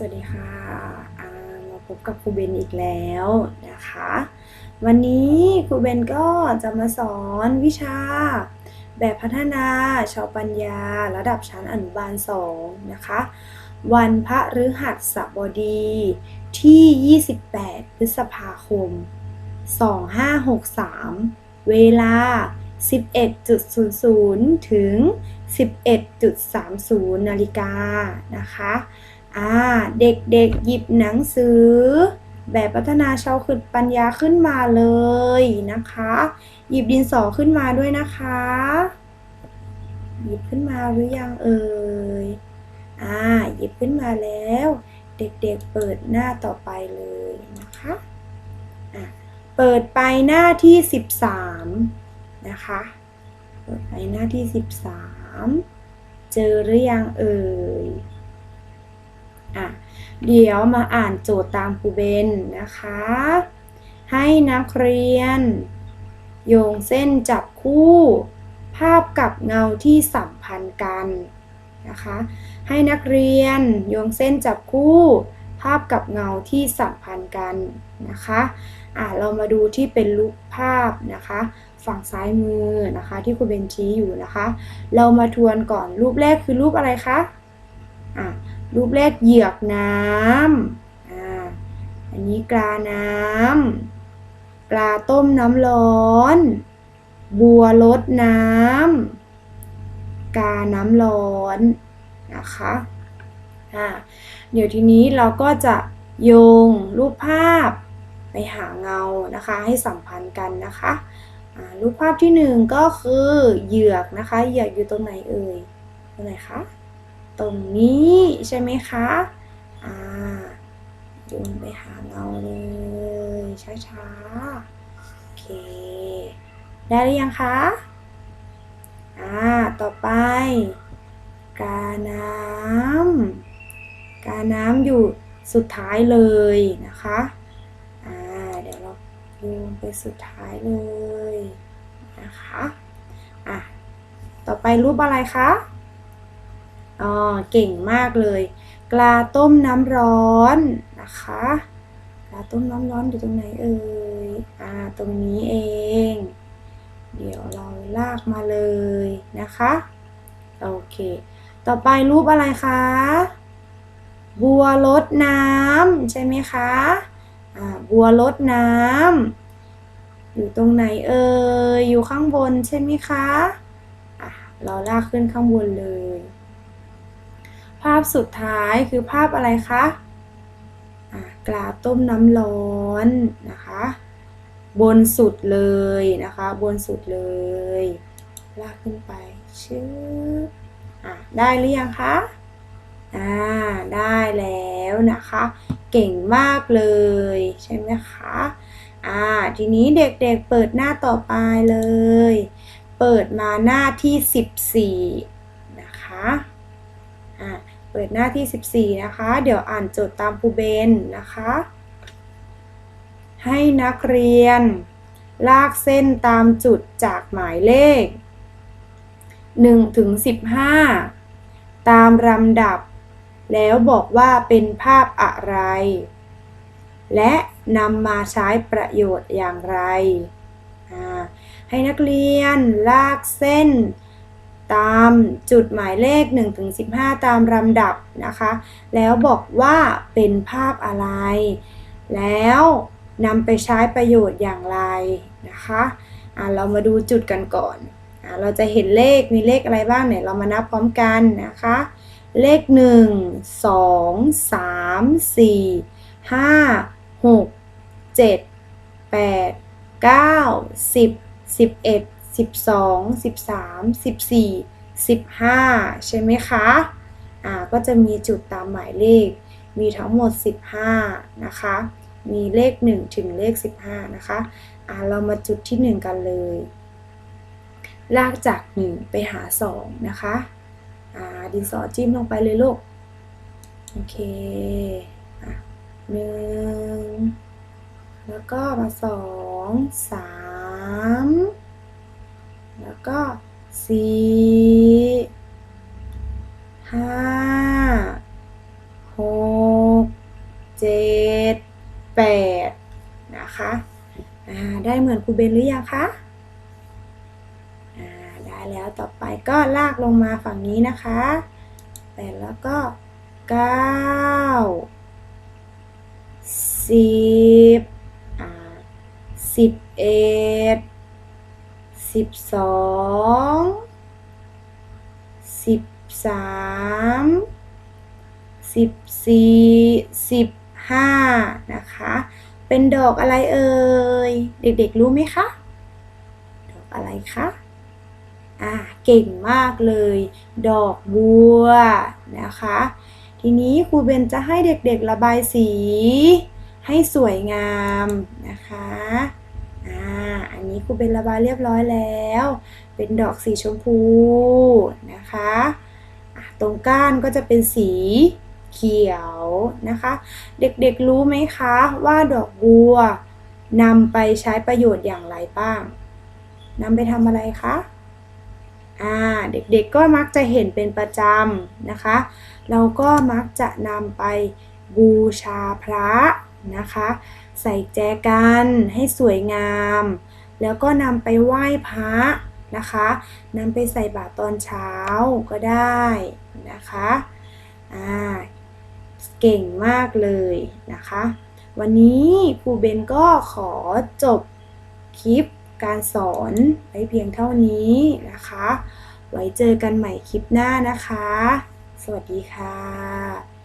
สวัสดีค่ะมาพบกับครูเบนอีกแล้วนะคะ วันนี้ครูเบนก็จะมาสอนวิชา แบบพัฒนาชาวปัญญา ระดับชั้นอนุบาล2นะคะ วันพระฤหัสบดีที่ 28 พฤษภาคม 2563 เวลา 11.00 ถึง 11.30 นาฬิกานะคะ อ่า เด็กๆหยิบหนังสือ แบบพัฒนาชาวขึ้นปัญญาขึ้นมาเลยนะคะ หยิบดินสอขึ้นมาด้วยนะคะ หยิบขึ้นมาหรือยังเอ่ย อ่า หยิบขึ้นมาแล้ว เด็กๆเปิดหน้าต่อไปเลยนะคะอะเปิดไปหน้าที่ 13 นะคะ เปิดไปหน้าที่ 13 เจอหรือยังเอ่ย เดี๋ยวมาอ่านโจทย์ตามครูเบนนะคะ ให้นักเรียน โยงเส้นจับคู่ ภาพกับเงาที่สัมพันธ์กันนะคะ ให้นักเรียนโยงเส้นจับคู่ ภาพกับเงาที่สัมพันธ์กันนะคะอะเรามาดูที่เป็นรูปภาพนะคะ ฝั่งซ้ายมือนะคะ ที่ครูเบนชี้อยู่นะคะ เรามาทวนก่อนรูปแรกคือรูปอะไรคะอะ รูปแรกเหยือกน้ำอ่าอันนี้กลาน้ำปลาต้มน้ำร้อน บัวลดน้ำกาน้ำร้อนนะคะอ่าเดี๋ยวทีนี้เราก็จะโยงรูปภาพไปหาเงานะคะ ให้สัมพันธ์กันนะคะรูปภาพที่หนึ่งก็คือเหยือกนะคะ เหยือกอยู่ตรงไหนเอ่ยตรงไหนคะ ตรงนี้ใช่ไหมคะ อ่าโยงไปหาเงาเลยช้าๆ โอเค ได้หรือยังคะ อ่า ต่อไป กาน้ำกาน้ำอยู่สุดท้ายเลยนะคะ อ่า เดี๋ยวเราโยงไปสุดท้ายเลยนะคะ อะ ต่อไปรูปอะไรคะ อ๋อเก่งมากเลยกลาต้มน้ำร้อนนะคะกลาต้มน้ำร้อนอยู่ตรงไหนเอ่ยอ่าตรงนี้เอง เดี๋ยวเราลากมาเลยนะคะโอเค ต่อไปรูปอะไรคะบัวลดน้ำใช่ไหมคะอ่าบัวลดน้ำอยู่ตรงไหนเอ่ยอยู่ข้างบนใช่ไหมคะอะเราลากขึ้นข้างบนเลยาพสุดท้ายคือภาพอะไรคะอะกลาต้มน้ำร้อนนะคะ บนสุดเลยนะคะ บนสุดเลย ลากขึ้นไปชืบอะได้หรือยังคะอ่าได้แล้วนะคะ เก่งมากเลยใช่ไหมคะอ่าทีนี้เด็กๆเเปิดหน้าต่อไปเลย เปิดมาหน้าที่ 14 นะคะ ปิดหน้าที่ 14 นะคะ เดี๋ยวอ่านโจทย์ตามครูเบนนะคะ ให้นักเรียน ลากเส้นตามจุดจากหมายเลข 1 ถึง 15 ตามลำดับ แล้วบอกว่าเป็นภาพอะไร และนำมาใช้ประโยชน์อย่างไร ให้นักเรียนลากเส้น ตามจุดหมายเลข1ถึง15 ตามลำดับนะคะ แล้วบอกว่าเป็นภาพอะไร แล้วนำไปใช้ประโยชน์อย่างไรนะคะอ่าเรามาดูจุดกันก่อนอ่าเราจะเห็นเลขมีเลขอะไรบ้างเนี่ยเรามานับพร้อมกันนะคะ เลข 1 2 3 4 5 6 7 8 9 10 11 12 13 14 15 ใช่ไหมคะอ่าก็จะมีจุดตามหมายเลข มีทั้งหมด 15 นะคะ มีเลข 1 ถึงเลข 15 นะคะอ่าเรามาจุดที่ 1 กันเลย ลากจาก 1 ไปหา 2 นะคะอ่าดินสอจิ้มลงไปเลยลูก โอเคอะหนึ่งแล้วก็มาสองสาม สี่ห้าหกเจ็ดแปดนะคะได้เหมือนครูเบนหรือยังคะได้แล้วต่อไปก็ลากลงมาฝั่งนี้นะคะแปดแล้วก็เก้าสิบสิบเอ็ด สิบสองสิบสามสิบสี่สิบห้านะคะ เป็นดอกอะไรเอ่ย เด็กๆรู้ไหมคะ ดอกอะไรคะ อ่า เก่งมากเลย ดอกบัวนะคะ ทีนี้ครูเบนจะให้เด็กๆระบายสี ให้สวยงามนะคะ อ่า อันนี้ครูเบนระบายเรียบร้อยแล้ว เป็นดอกสีชมพูนะคะะตรงก้านก็จะเป็นสีเขียวนะคะ เด็กๆรู้ไหมคะว่าดอกบัวนำไปใช้ประโยชน์อย่างไรบ้างนำไปทำอะไรคะอ่าเด็กๆก็มักจะเห็นเป็นประจำนะคะ เราก็มักจะนำไปบูชาพระนะคะ ใส่แจกันให้สวยงาม แล้วก็นำไปไหว้พระนะคะนำไปใส่บาตรตอนเช้าก็ได้นะคะอ่าเก่งมากเลยนะคะ วันนี้ครูเบนก็ขอจบคลิปการสอนไว้เพียงเท่านี้นะคะ ไว้เจอกันใหม่คลิปหน้านะคะ สวัสดีค่ะ